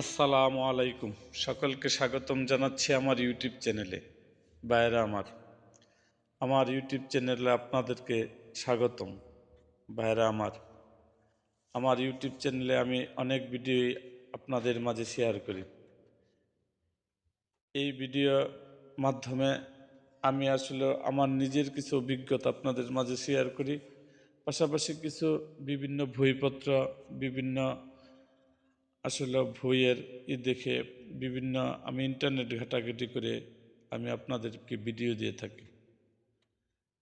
আসসালামু আলাইকুম। সকলকে স্বাগতম জানাচ্ছি আমার ইউটিউব চ্যানেলে। বাইরা আমার আমার ইউটিউব চ্যানেলে আপনাদেরকে স্বাগতম। বাইরা আমার আমার ইউটিউব চ্যানেলে আমি অনেক ভিডিও আপনাদের মাঝে শেয়ার করি। এই ভিডিও মাধ্যমে আমি আসলে আমার নিজের কিছু অভিজ্ঞতা আপনাদের মাঝে শেয়ার করি। পাশাপাশি কিছু বিভিন্ন বইপত্র, বিভিন্ন আসলে বইয়ের ই দেখে বিভিন্ন আমি ইন্টারনেট ঘাটাঘাটি করে আমি আপনাদেরকে ভিডিও দিয়ে থাকি।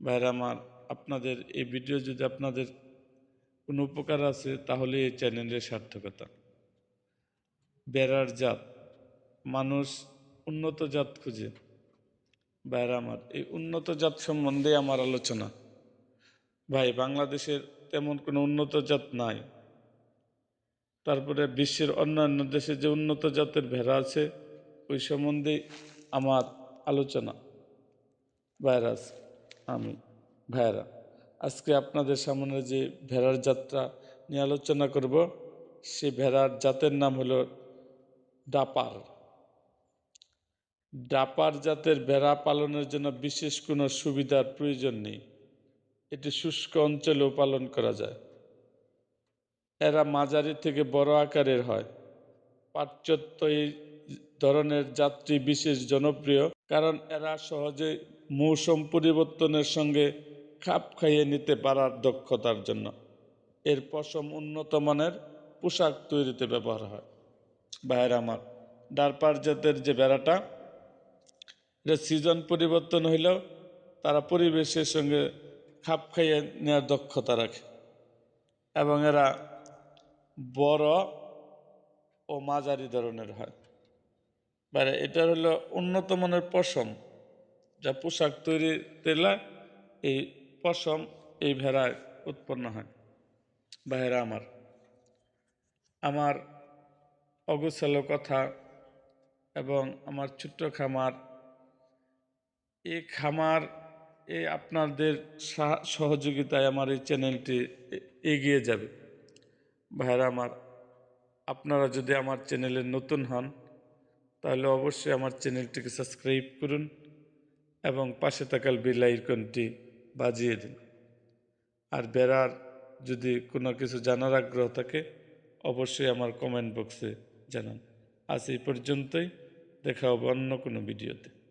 ভাইরা আমার, আপনাদের এই ভিডিও যদি আপনাদের কোনো উপকার আছে, তাহলে এই চ্যানেলের সার্থকতা। বেড়ার জাত, মানুষ উন্নত জাত খুঁজে। ভাইরা আমার, এই উন্নত জাত সম্বন্ধে আমার আলোচনা। ভাই, বাংলাদেশের তেমন কোনো উন্নত জাত নাই। তারপরে বিশ্বের অন্যান্য দেশে যে উন্নত জাতের ভেড়া আছে, ওই সম্বন্ধে আমার আলোচনা। ভাইরাস, আমি ভাইরা আজকে আপনাদের সামনে যে ভেড়ার যাত্রা নিয়ে আলোচনা করব, সে ভেড়ার জাতের নাম হলো ডাপার। ডাপার জাতের ভেড়া পালনের জন্য বিশেষ কোনো সুবিধার প্রয়োজন নেই। এটি শুষ্ক অঞ্চলেও পালন করা যায়। এরা মাঝারি থেকে বড় আকারের হয়। পাশ্চাত্য এই ধরনের যাত্রী বিশেষ জনপ্রিয়, কারণ এরা সহজে মৌসুম পরিবর্তনের সঙ্গে খাপ খাইয়ে নিতে পারার দক্ষতার জন্য। এর পশম উন্নত মানের পোশাক তৈরিতে ব্যবহার হয়। ভাইয়ের আমার, ডারপার জাতের যে বেড়াটা এটা সিজন পরিবর্তন হইলেও তারা পরিবেশের সঙ্গে খাপ খাইয়ে নেওয়ার দক্ষতা রাখে। এবং এরা বড় ও মাঝারি ধরনের হয়। মানে এটা হলো উন্নত মানের পশম, যা পোশাক তৈরি তেলা এই পশম, এই ভেড়ায় উৎপন্ন হয়। ভাইয়েরা আমার আমার অগোছালো কথা এবং আমার ছোট্ট খামার, এই খামার, এই আপনাদের সহযোগিতায় আমার এই চ্যানেলটি এগিয়ে যাবে। ভাইরা আমার, আপনারা যদি আমার চ্যানেলে নতুন হন, তাহলে অবশ্যই আমার চ্যানেলটিকে সাবস্ক্রাইব করুন এবং পাশে থাকার বেল আইকনটি বাজিয়ে দিন। আর বেড়ার যদি কোনো কিছু জানার আগ্রহ থাকে, অবশ্যই আমার কমেন্ট বক্সে জানান। আজ এই পর্যন্তই, দেখা হবে অন্য কোনো ভিডিওতে।